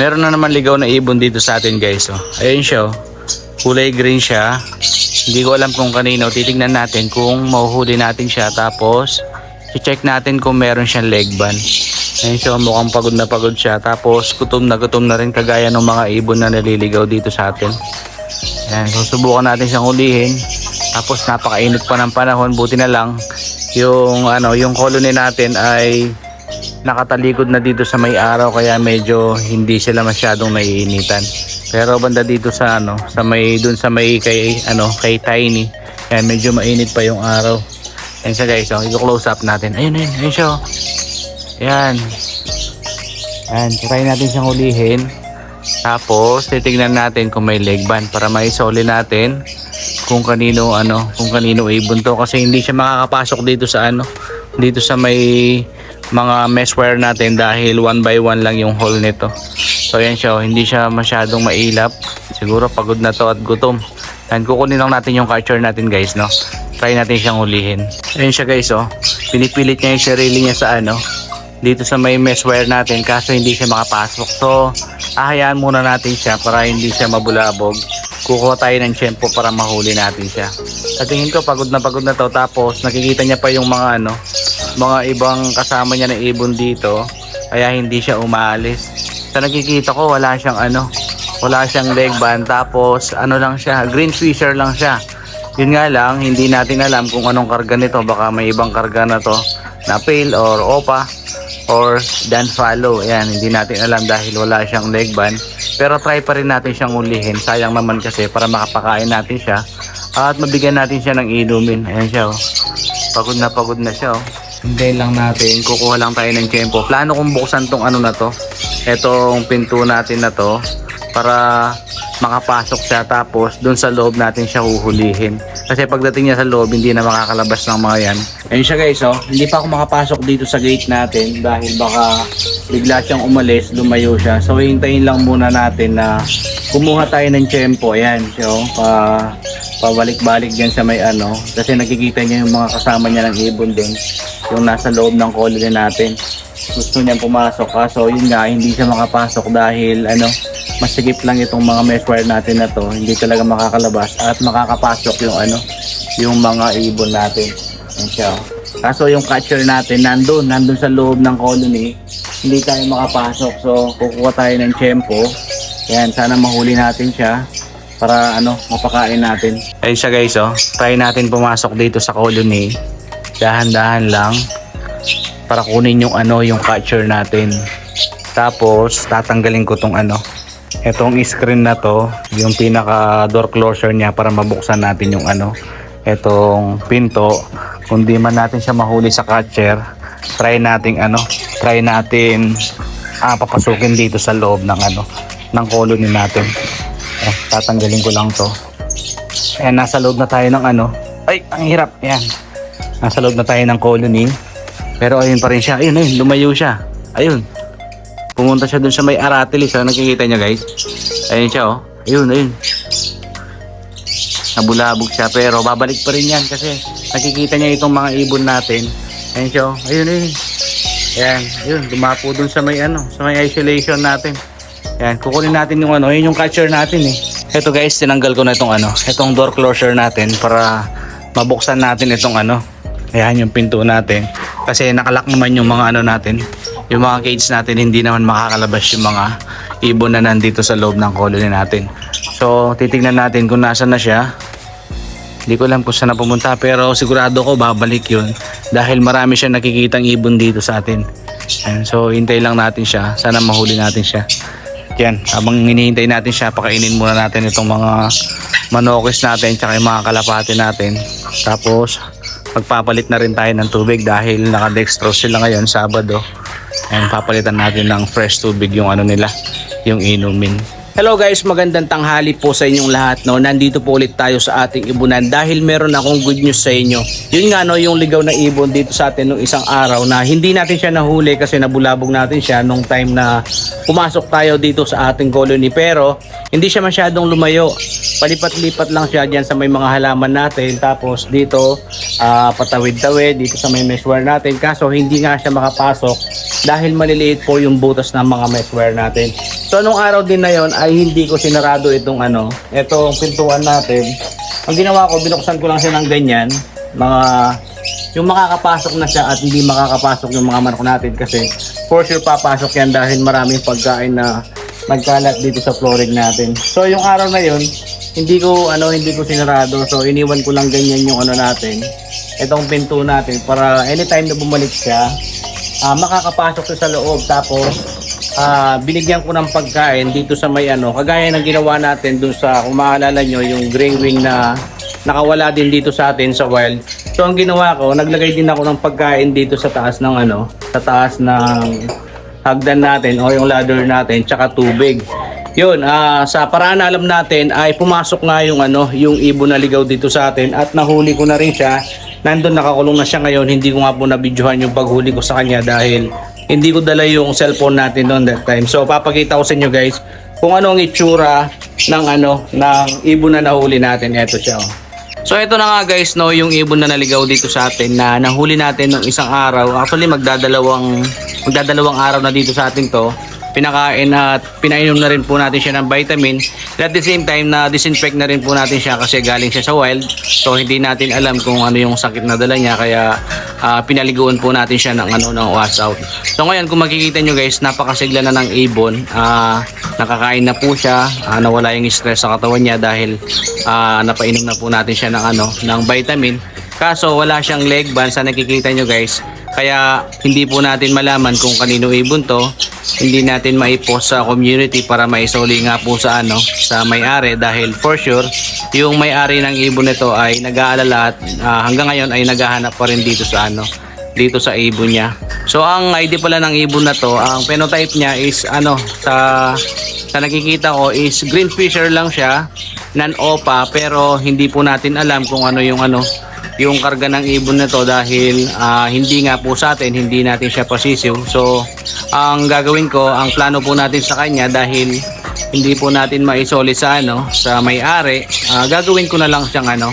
Meron na naman ligaw na ibon dito sa atin guys. Oh. Ayun siya. Oh. Kulay green siya. Hindi ko alam kung kanino. Titignan natin kung mahuhuli natin siya. Tapos, check natin kung meron siyang leg band. Ayun siya. Mukhang pagod na pagod siya. Tapos, gutom na gutom na rin kagaya ng mga ibon na naliligaw dito sa atin. Ayan, susubukan natin siyang ulihin. Tapos napakainit pa ng panahon, buti na lang yung ano, yung colony natin ay nakatalikod na dito sa may araw kaya medyo hindi sila masyadong naiinitan. Pero banda dito sa ano, sa may dun sa may kay ano, kay Tiny, yan medyo mainit pa yung araw. Ayan siya guys, oh, i-close up natin. Ayun, ayun, ayun siya. oh. Ayan. Ayan, try natin siyang ulihin. Tapos titignan natin kung may leg band para maisoli natin kung kanino ano, kung kanino ibon to kasi hindi siya makakapasok dito sa ano, dito sa may mga mesh wire natin dahil one by one lang yung hole nito. So yan siya, oh, hindi siya masyadong mailap. Siguro pagod na to at gutom. And kukunin lang natin yung catcher natin guys, no. Try natin siyang ulihin. Ayun siya guys, oh. Pinipilit niya yung sarili niya sa ano, dito sa may mesh wire natin kaso hindi siya makapasok. So, ahayaan muna natin siya para hindi siya mabulabog. Kukuha tayo ng tiyempo para mahuli natin siya. Sa tingin ko pagod na pagod na to tapos nakikita niya pa yung mga ano, mga ibang kasama niya na ibon dito kaya hindi siya umaalis. Sa nakikita ko wala siyang ano, wala siyang leg band tapos ano lang siya, green fisher lang siya. Yun nga lang, hindi natin alam kung anong karga nito. Baka may ibang karga na to na pale or opa or dan follow. Ayan, hindi natin alam dahil wala siyang leg band. Pero try pa rin natin siyang ulihin. Sayang naman kasi para makapakain natin siya at mabigyan natin siya ng inumin. Ayan siya oh. Pagod na pagod na siya oh. Hintayin lang natin. Kukuha lang tayo ng tempo. Plano kong buksan tong ano na to. Etong pinto natin na to para makapasok siya tapos dun sa loob natin siya huhulihin. Kasi pagdating niya sa loob, hindi na makakalabas ng mga yan. Ayun siya guys, oh. Hindi pa ako makapasok dito sa gate natin dahil baka bigla siyang umalis, lumayo siya. So hintayin lang muna natin na kumuha tayo ng tiyempo. Ayan siya, oh. Pa, pabalik-balik dyan sa may ano. Kasi nakikita niya yung mga kasama niya ng ibon din. Yung nasa loob ng colony natin. Gusto niyang pumasok kaso yun nga, hindi siya makapasok dahil ano, masigip lang itong mga mesh wire natin na to. Hindi talaga makakalabas at makakapasok yung ano, yung mga ibon natin. Yan siya. oh. Kaso yung catcher natin nandun, nandun sa loob ng colony. Hindi tayo makapasok. So kukuha tayo ng tiyempo. Yan, sana mahuli natin siya para ano, mapakain natin. Ayun siya guys, oh. Try natin pumasok dito sa colony. Dahan-dahan lang para kunin yung ano, yung catcher natin. Tapos tatanggalin ko tong ano, Etong screen na to, yung pinaka door closure niya para mabuksan natin yung ano, etong pinto. Kung di man natin siya mahuli sa catcher, try nating ano, try natin ah, papasukin dito sa loob ng ano, ng colony natin. Eh, tatanggalin ko lang to. Ayan, nasa loob na tayo ng ano. Ay, ang hirap. Ayan. Nasa loob na tayo ng colony. Pero ayun pa rin siya. Ayun, ayun, lumayo siya. Ayun. Pumunta siya dun sa may aratilis. Ano nakikita niya guys? Ayun siya oh. Ayun, ayun. Nabulabog siya pero babalik pa rin yan kasi nakikita niya itong mga ibon natin. Ayun siya oh. Ayun, ayun. Ayan, ayun. Dumapo dun sa may ano, sa may isolation natin. Ayan, kukunin natin yung ano, yun yung catcher natin eh. Ito guys, tinanggal ko na itong ano, itong door closure natin para mabuksan natin itong ano. Ayan yung pinto natin. Kasi nakalak naman yung mga ano natin, yung mga cage natin hindi naman makakalabas yung mga ibon na nandito sa loob ng colony natin. So, titignan natin kung nasa na siya. Hindi ko alam kung saan na pumunta pero sigurado ko babalik yun dahil marami siya nakikitang ibon dito sa atin. Ayan, so, hintay lang natin siya. Sana mahuli natin siya. Yan, habang hinihintay natin siya, pakainin muna natin itong mga manokis natin tsaka yung mga kalapati natin. Tapos, magpapalit na rin tayo ng tubig dahil naka-dextrose sila ngayon, Sabado. And papalitan natin ng fresh tubig yung ano nila, yung inumin. Hello guys, magandang tanghali po sa inyong lahat. No, nandito po ulit tayo sa ating ibunan dahil meron akong good news sa inyo. Yun nga no, yung ligaw na ibon dito sa atin nung isang araw na hindi natin siya nahuli kasi nabulabog natin siya nung time na pumasok tayo dito sa ating colony pero hindi siya masyadong lumayo. Palipat-lipat lang siya diyan sa may mga halaman natin tapos dito ah, patawid-tawid dito sa may meshware natin kaso hindi nga siya makapasok dahil maliliit po yung butas ng mga meshware natin. So nung araw din na yon ay hindi ko sinarado itong ano, itong pintuan natin. Ang ginawa ko, binuksan ko lang siya ng ganyan, mga yung makakapasok na siya at hindi makakapasok yung mga manok natin kasi for sure papasok yan dahil maraming pagkain na nagkalat dito sa flooring natin. So yung araw na yon, hindi ko ano hindi ko sinarado. So iniwan ko lang ganyan yung ano natin. Itong pinto natin para anytime na bumalik siya, ah, makakapasok siya sa loob tapos ah, binigyan ko ng pagkain dito sa may ano, kagaya ng ginawa natin dun sa, kung maalala nyo, yung gray wing na nakawala din dito sa atin sa wild. So ang ginawa ko, naglagay din ako ng pagkain dito sa taas ng ano, sa taas ng hagdan natin o yung ladder natin, tsaka tubig. Yun, ah, sa paraan na alam natin ay pumasok nga yung ano, yung ibon na ligaw dito sa atin at nahuli ko na rin siya. Nandun nakakulong na siya ngayon, hindi ko nga po nabidyohan yung paghuli ko sa kanya dahil hindi ko dala yung cellphone natin noon that time. So papakita ko sa inyo guys kung ano ang itsura ng ano ng ibon na nahuli natin. Ito siya. Oh. So ito na nga guys no, yung ibon na naligaw dito sa atin na nahuli natin ng isang araw. Actually magdadalawang magdadalawang araw na dito sa atin to. Pinakain at pinainom na rin po natin siya ng vitamin. At the same time na disinfect na rin po natin siya kasi galing siya sa wild. So hindi natin alam kung ano yung sakit na dala niya kaya ah, pinaliguan po natin siya ng ano ng wash out. So ngayon kung makikita nyo guys, napakasigla na ng ibon. Ah, nakakain na po siya, ah, nawala yung stress sa katawan niya dahil ah, napainom na po natin siya ng ano ng vitamin. Kaso wala siyang leg band sa nakikita nyo guys. Kaya hindi po natin malaman kung kanino ibon to. Hindi natin maipost sa community para maisoli nga po sa ano sa may-ari dahil for sure yung may-ari ng ibon nito ay nag-aalala at ah, hanggang ngayon ay naghahanap pa rin dito sa ano dito sa ibon niya. So ang ID pala ng ibon na to, ang phenotype niya is ano sa sa nakikita ko is green fisher lang siya, non-opa pero hindi po natin alam kung ano yung ano yung karga ng ibon na to dahil ah, hindi nga po sa atin, hindi natin siya pasisiw. So ang gagawin ko, ang plano po natin sa kanya dahil hindi po natin maisoli sa ano sa may-ari, ah, gagawin ko na lang siyang ano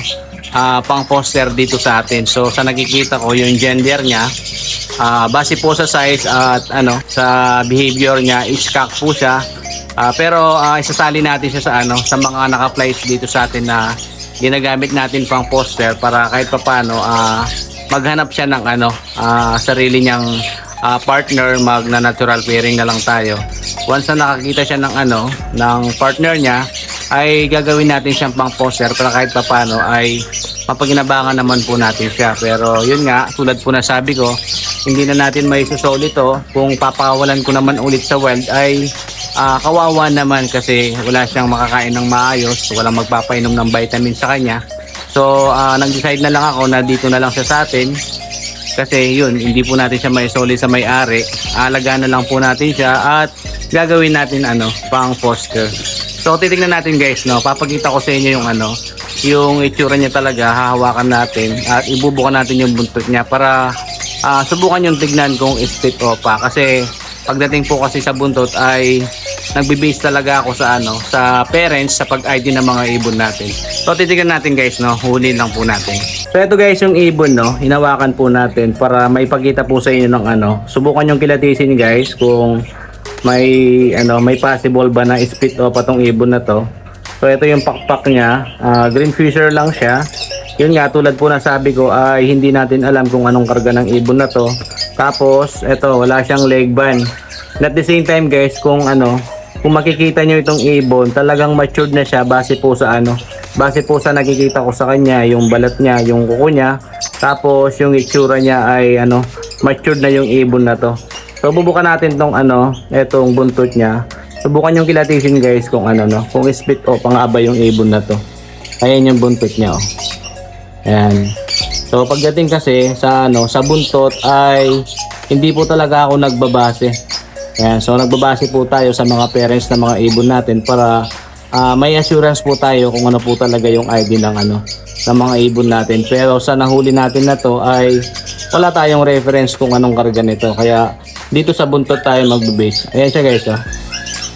ah, pang poster dito sa atin. So sa nakikita ko yung gender niya, ah, base po sa size at ano sa behavior niya is cock po siya. Ah, pero ah, isasali natin siya sa ano sa mga naka-flights dito sa atin na ginagamit natin pang poster para kahit papano ah, maghanap siya ng ano ah, sarili niyang ah, partner mag na natural pairing na lang tayo. Once na nakakita siya ng ano ng partner niya ay gagawin natin siyang pang poster para kahit papano ay mapaginabangan naman po natin siya. Pero yun nga, tulad po na sabi ko, hindi na natin may susol ito. Kung papakawalan ko naman ulit sa wild ay ah, kawawa naman kasi wala siyang makakain ng maayos, walang magpapainom ng vitamin sa kanya. So, ah, nag-decide na lang ako na dito na lang siya sa atin kasi yun, hindi po natin siya maisoli sa may-ari. Alagaan na lang po natin siya at gagawin natin ano, pang poster. So titingnan natin guys, no. Papakita ko sa inyo yung ano, yung itsura niya talaga, hahawakan natin at ibubukan natin yung buntot niya para ah, subukan yung tignan kung split o pa kasi pagdating po kasi sa buntot ay nagbe-base talaga ako sa ano, sa parents sa pag-ID ng mga ibon natin. So titingnan natin guys, no. Huli lang po natin. So ito guys yung ibon, no. Hinawakan po natin para maipakita po sa inyo ng ano. Subukan yung kilatisin guys kung may ano may possible ba na split off patong ibon na to. So ito yung pakpak niya, Ah, green fisher lang siya. Yun nga tulad po na sabi ko ay hindi natin alam kung anong karga ng ibon na to. Tapos ito wala siyang leg band. And at the same time guys kung ano kung makikita nyo itong ibon talagang matured na siya base po sa ano base po sa nakikita ko sa kanya yung balat niya yung kuko niya tapos yung itsura niya ay ano matured na yung ibon na to So bubukan natin tong ano, etong buntot niya. Subukan yung kilatisin guys kung ano no, kung split o pang-aba yung ibon na to. Ayan yung buntot niya oh. Ayan. So pagdating kasi sa ano, sa buntot ay hindi po talaga ako nagbabase. Ayan, so nagbabase po tayo sa mga parents ng mga ibon natin para ah, may assurance po tayo kung ano po talaga yung ID ng ano ng mga ibon natin. Pero sa nahuli natin na to ay wala tayong reference kung anong karga nito. Kaya dito sa buntot tayo magbe-base. Ayan siya guys, oh.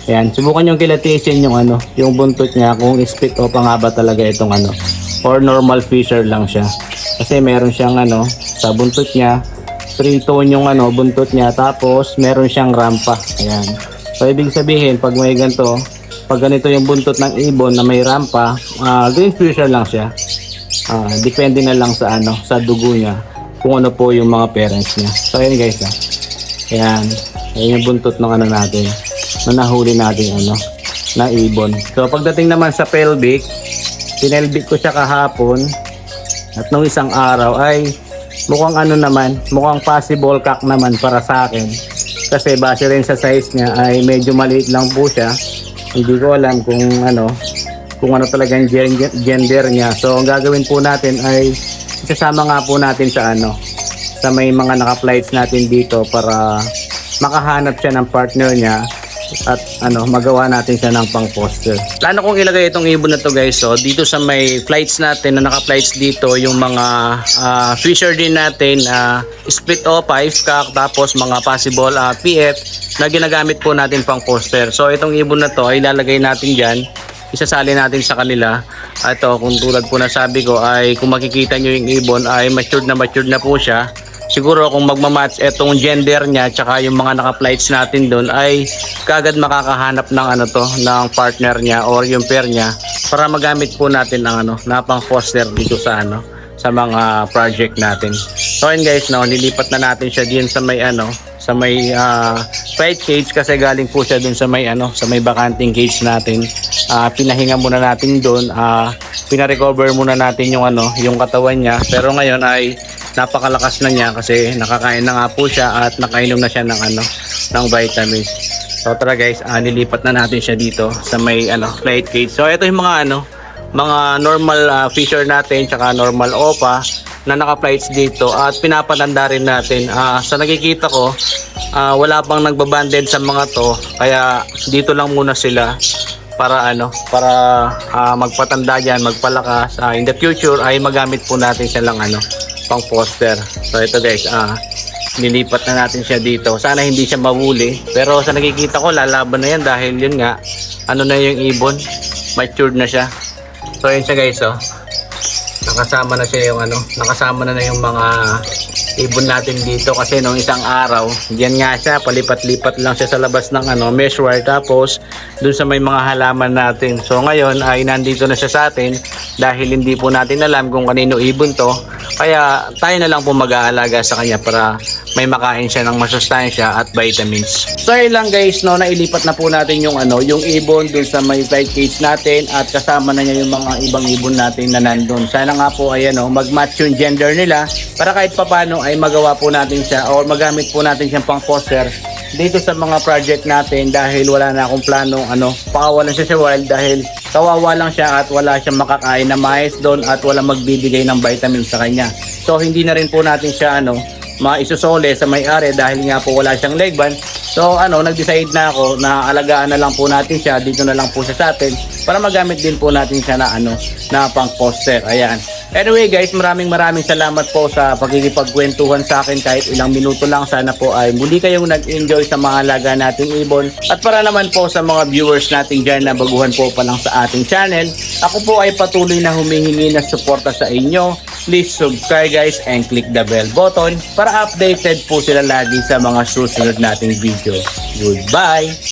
Ayan, subukan yung kilatisin yung ano, yung buntot niya kung split o pa nga ba talaga itong ano or normal fisher lang siya. Kasi meron siyang ano sa buntot niya, three tone yung ano buntot niya tapos meron siyang rampa. Ayan. So ibig sabihin pag may ganito, pag ganito yung buntot ng ibon na may rampa, ah, green fisher lang siya. Ah, depende na lang sa ano, sa dugo niya kung ano po yung mga parents niya. So ayan guys, ah. Ayan. Ayan yung buntot ng ano natin na nahuli natin ano na ibon. So pagdating naman sa pelvic, pinelvic ko siya kahapon at nung isang araw ay mukhang ano naman, mukhang possible cock naman para sa akin. Kasi base rin sa size niya ay medyo maliit lang po siya. Hindi ko alam kung ano, kung ano talaga yung gen- gender niya. So ang gagawin po natin ay isasama nga po natin sa ano, sa may mga naka-flights natin dito para makahanap siya ng partner niya at ano magawa natin siya ng pang poster. Plano kong ilagay itong ibon na to guys. So, dito sa may flights natin na naka-flights dito, yung mga ah, fisher din natin, ah, split O5 kak, tapos mga possible ah, PF na ginagamit po natin pang poster. So, itong ibon na to ay ilalagay natin dyan. Isasali natin sa kanila. Ito, kung tulad po na sabi ko, ay kung makikita nyo yung ibon, ay matured na matured na po siya siguro kung magmamatch etong gender niya tsaka yung mga naka-flights natin doon ay kagad makakahanap ng ano to ng partner niya or yung pair niya para magamit po natin ang ano na pang foster dito sa ano sa mga project natin. So ayun guys, no, nilipat na natin siya diyan sa may ano sa may ah, flight cage kasi galing po siya dun sa may ano sa may bakanting cage natin. Ah, pinahinga muna natin doon, ah pina-recover muna natin yung ano, yung katawan niya. Pero ngayon ay napakalakas na niya kasi nakakain na nga po siya at nakainom na siya ng ano ng vitamins. So tara guys, ah, nilipat na natin siya dito sa may ano flight cage. So ito yung mga ano mga normal ah, fisher natin tsaka normal opa na naka-flights dito at pinapatanda rin natin. Ah, sa nakikita ko, ah, wala pang nagbabanded sa mga to kaya dito lang muna sila para ano para ah, magpatanda diyan magpalakas Ah, in the future ay magamit po natin siya lang ano pang poster. So ito guys ah nilipat na natin siya dito. Sana hindi siya mawuli pero sa nakikita ko lalaban na yan dahil yun nga ano na yung ibon? Matured na siya. So yun siya guys oh. Nakasama na siya yung ano, nakasama na na yung mga ibon natin dito kasi nung isang araw, diyan nga siya, palipat-lipat lang siya sa labas ng ano, mesh wire tapos dun sa may mga halaman natin. So ngayon ay nandito na siya sa atin dahil hindi po natin alam kung kanino ibon to. Kaya tayo na lang po mag-aalaga sa kanya para may makain siya ng masustansya at vitamins. So yun lang guys, no, nailipat na po natin yung ano, yung ibon dun sa may flight cage natin at kasama na niya yung mga ibang ibon natin na nandun. Sana nga po ay ano, mag-match yung gender nila para kahit papano ay magawa po natin siya or magamit po natin siyang pang poster dito sa mga project natin dahil wala na akong planong ano, pakawalan siya sa wild dahil kawawa lang siya at wala siyang makakain na mais doon at wala magbibigay ng vitamins sa kanya. So hindi na rin po natin siya ano, maisusole sa may-ari dahil nga po wala siyang leg band. So ano, nag-decide na ako na alagaan na lang po natin siya, dito na lang po siya sa atin para magamit din po natin siya na ano, na pang poster. Ayan. Anyway guys, maraming maraming salamat po sa pagkikipagkwentuhan sa akin kahit ilang minuto lang. Sana po ay muli kayong nag-enjoy sa mga alaga nating ibon. At para naman po sa mga viewers natin dyan na baguhan po pa lang sa ating channel, ako po ay patuloy na humihingi ng suporta sa inyo. Please subscribe guys and click the bell button para updated po sila lagi sa mga susunod nating video. Goodbye!